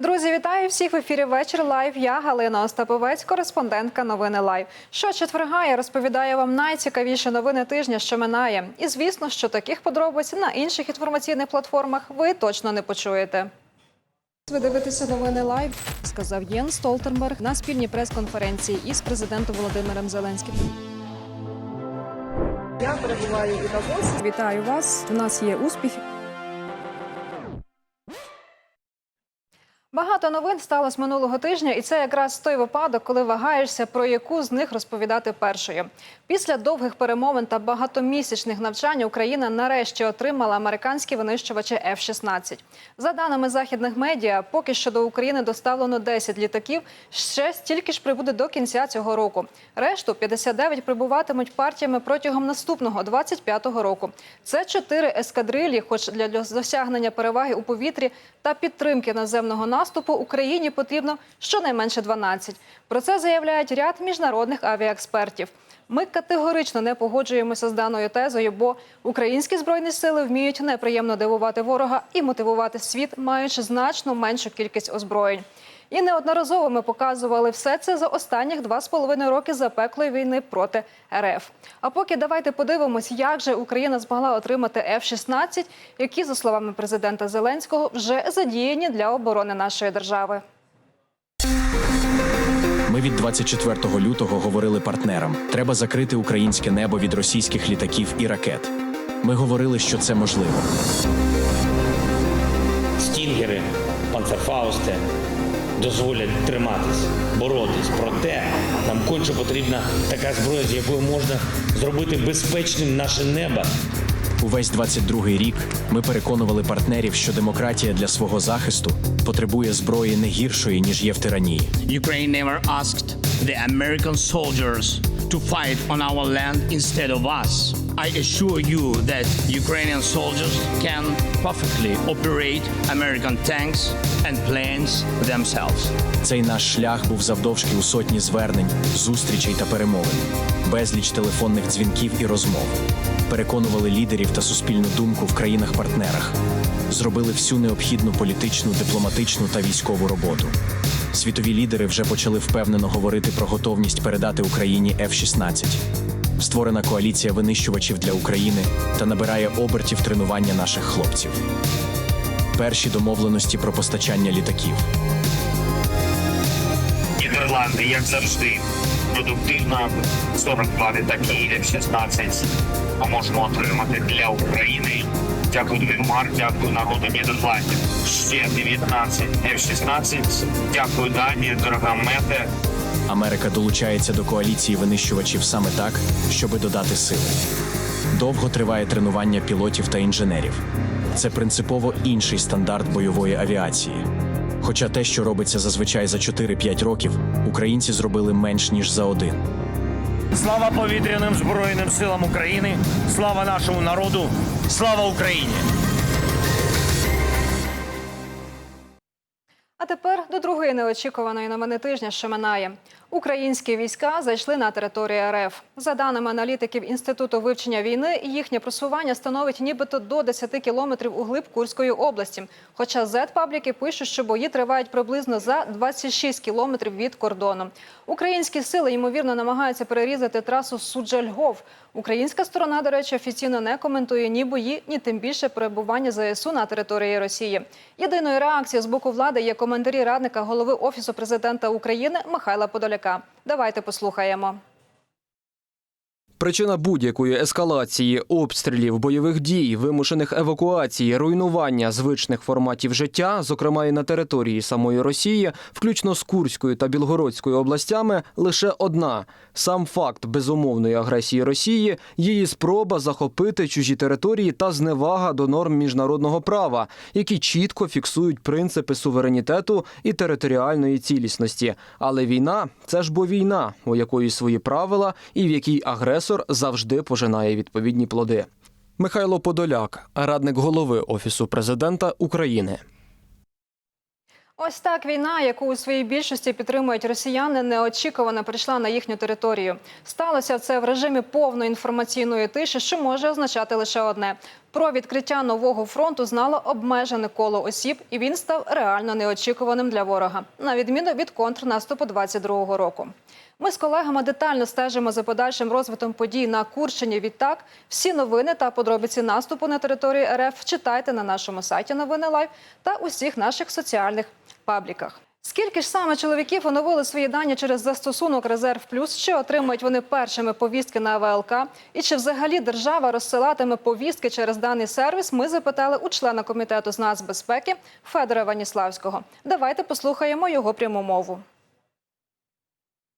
Друзі, вітаю всіх в ефірі вечір лайв. Я Галина Остаповець, кореспондентка новини Лайв. Що четверга я розповідаю вам найцікавіші новини тижня, що минає. І звісно, що таких подробиць на інших інформаційних платформах ви точно не почуєте. Ви дивитеся новини лайв, сказав Єн Столтенберг на спільній прес-конференції із президентом Володимиром Зеленським. Я перебуваю у Давосі. Вітаю вас. У нас є успіхи. Багато новин сталося минулого тижня, і це якраз той випадок, коли вагаєшся, про яку з них розповідати першою. Після довгих перемовин та багатомісячних навчань Україна нарешті отримала американські винищувачі F-16. За даними західних медіа, поки що до України доставлено 10 літаків. Ще стільки ж прибуде до кінця цього року. Решту 59 прибуватимуть партіями протягом наступного 25-го року. Це чотири ескадрилі, хоч для досягнення переваги у повітрі та підтримки наземного наступу Україні потрібно щонайменше 12. Про це заявляють ряд міжнародних авіаекспертів. Ми категорично не погоджуємося з даною тезою, бо українські збройні сили вміють неприємно дивувати ворога і мотивувати світ, маючи значно меншу кількість озброєнь. І неодноразово ми показували все це за останніх два з половиною роки запеклої війни проти РФ. А поки давайте подивимось, як же Україна змогла отримати F-16, які, за словами президента Зеленського, вже задіяні для оборони нашої держави. Ми від 24 лютого говорили партнерам: треба закрити українське небо від російських літаків і ракет. Ми говорили, що це можливо. стінгери, панцерфаусти дозволять триматись, боротись. Проте нам конче потрібна така зброя, з якою можна зробити безпечним наше небо. Увесь 22-й рік ми переконували партнерів, що демократія для свого захисту потребує зброї не гіршої, ніж є в тиранії. Ukraine never asked the American soldiers to fight on our land instead of us. I assure you that Ukrainian soldiers can perfectly operate American tanks and planes themselves. Цей наш шлях був завдовжки у сотні звернень, зустрічей та перемовин, безліч телефонних дзвінків і розмов. Переконували лідерів та суспільну думку в країнах-партнерах. Зробили всю необхідну політичну, дипломатичну та військову роботу. Світові лідери вже почали впевнено говорити про готовність передати Україні F-16. Створена коаліція винищувачів для України та набирає обертів тренування наших хлопців. Перші домовленості про постачання літаків. Нідерланди, як завжди, продуктивно 42 літаки F-16 ми можемо отримати для України. Дякую тобі, Марк, дякую народу Нідерландів. Ще 19 F-16. Дякую, Дані, дорога Мете. Америка долучається до коаліції винищувачів саме так, щоби додати сили. Довго триває тренування пілотів та інженерів. Це принципово інший стандарт бойової авіації. Хоча те, що робиться зазвичай за 4-5 років, українці зробили менш ніж за один. Слава повітряним збройним силам України! Слава нашому народу! Слава Україні! А тепер до другої неочікуваної новини тижня, що минає. Українські війська зайшли на територію РФ. За даними аналітиків Інституту вивчення війни, їхнє просування становить нібито до 10 кілометрів у глиб Курської області. Хоча Z-пабліки пишуть, що бої тривають приблизно за 26 кілометрів від кордону. Українські сили ймовірно намагаються перерізати трасу Суджа-Львов. Українська сторона, до речі, офіційно не коментує ні бої, ні тим більше перебування ЗСУ на території Росії. Єдиною реакцією з боку влади є коментарі радника голови офісу президента України Михайла Подоляка. Давайте послухаємо. Причина будь-якої ескалації, обстрілів, бойових дій, вимушених евакуацій, руйнування звичних форматів життя, зокрема і на території самої Росії, включно з Курською та Білгородською областями, лише одна: сам факт безумовної агресії Росії, її спроба захопити чужі території та зневага до норм міжнародного права, які чітко фіксують принципи суверенітету і територіальної цілісності. Але війна це ж бо війна, у якої свої правила і в якій агресор завжди пожинає відповідні плоди. Михайло Подоляк, радник голови Офісу президента України. Ось так війна, яку у своїй більшості підтримують росіяни, неочікувано прийшла на їхню територію. Сталося це в режимі повної інформаційної тиші, що може означати лише одне: Про відкриття нового фронту знало обмежене коло осіб, і він став реально неочікуваним для ворога, на відміну від контрнаступу 22-го року. Ми з колегами детально стежимо за подальшим розвитком подій на Курщині. Відтак, всі новини та подробиці наступу на території РФ читайте на нашому сайті Новини Лайв та усіх наших соціальних пабліках. Скільки ж саме чоловіків оновили свої дані через застосунок Резерв Плюс? Чи отримують вони першими повістки на ВЛК? І чи взагалі держава розсилатиме повістки через даний сервіс? Ми запитали у члена комітету з нацбезпеки Федора Ваніславського. Давайте послухаємо його пряму мову.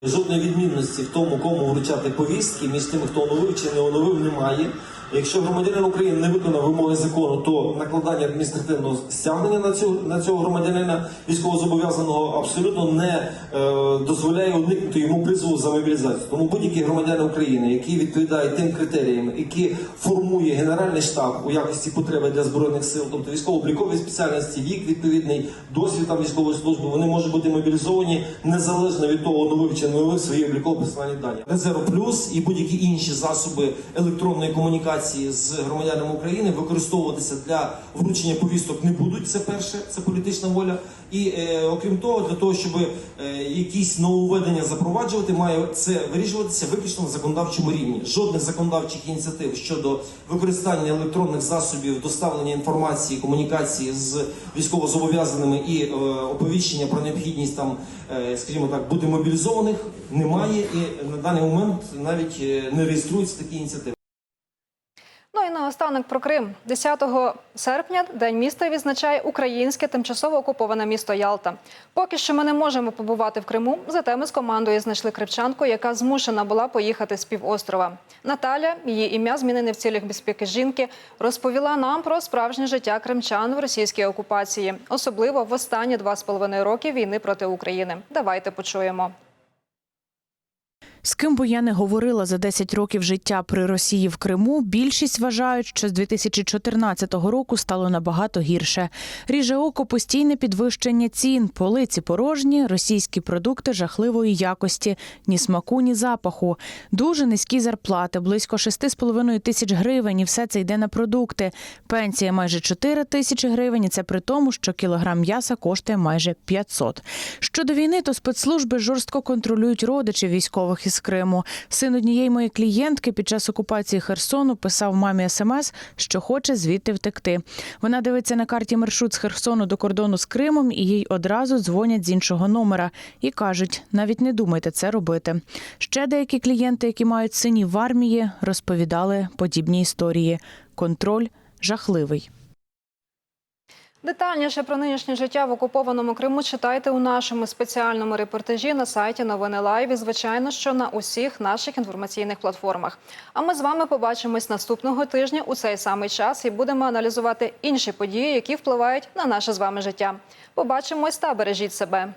Жодної відмінності в тому, кому вручати повістки між тими, хто оновив чи не оновив, немає. Якщо громадянин України не виконав вимоги закону, то накладання адміністративного стягнення на цього на цього громадянина військовозобов'язаного абсолютно не е, дозволяє уникнути йому призову за мобілізацію. Тому будь-який громадянин України, який відповідає тим критеріям, які формує Генеральний штаб у якості потреби для збройних сил, тобто військово-облікові спеціальності, вік відповідний, досвід там військової служби, вони можуть бути мобілізовані незалежно від того, оновив чи не оновив свої обліково-персональні дані. Резерв плюс і будь-які інші засоби електронної комунікації з громадянами України використовуватися для вручення повісток не будуть. Це перше, це політична воля. І е, окрім того, для того, щоб е, якісь нововведення запроваджувати, має це вирішуватися виключно на законодавчому рівні. Жодних законодавчих ініціатив щодо використання електронних засобів доставлення інформації, комунікації з військовозобов'язаними і е, оповіщення про необхідність там, е, скажімо так, бути мобілізованих немає. І на даний момент навіть е, не реєструються такі ініціативи. Наостанок про Крим. 10 серпня День міста відзначає українське тимчасово окуповане місто Ялта. Поки що ми не можемо побувати в Криму, зате ми з командою знайшли кримчанку, яка змушена була поїхати з півострова. Наталя, її ім'я змінене в цілях безпеки жінки, розповіла нам про справжнє життя кримчан в російській окупації, особливо в останні два з половиною роки війни проти України. Давайте почуємо. З ким би я не говорила за 10 років життя при Росії в Криму, більшість вважають, що з 2014 року стало набагато гірше. Ріже око постійне підвищення цін, полиці порожні, російські продукти жахливої якості, ні смаку, ні запаху. Дуже низькі зарплати, близько 6,5 тисяч гривень, і все це йде на продукти. Пенсія майже 4 тисячі гривень, і це при тому, що кілограм м'яса коштує майже 500. Щодо війни, то спецслужби жорстко контролюють родичів військових із Криму. Син однієї моєї клієнтки під час окупації Херсону писав мамі смс, що хоче звідти втекти. Вона дивиться на карті маршрут з Херсону до кордону з Кримом, і їй одразу дзвонять з іншого номера і кажуть: навіть не думайте це робити. Ще деякі клієнти, які мають синів в армії, розповідали подібні історії. Контроль жахливий. Детальніше про нинішнє життя в окупованому Криму читайте у нашому спеціальному репортажі на сайті Новини Лайв і, звичайно, що на усіх наших інформаційних платформах. А ми з вами побачимось наступного тижня у цей самий час і будемо аналізувати інші події, які впливають на наше з вами життя. Побачимось та бережіть себе.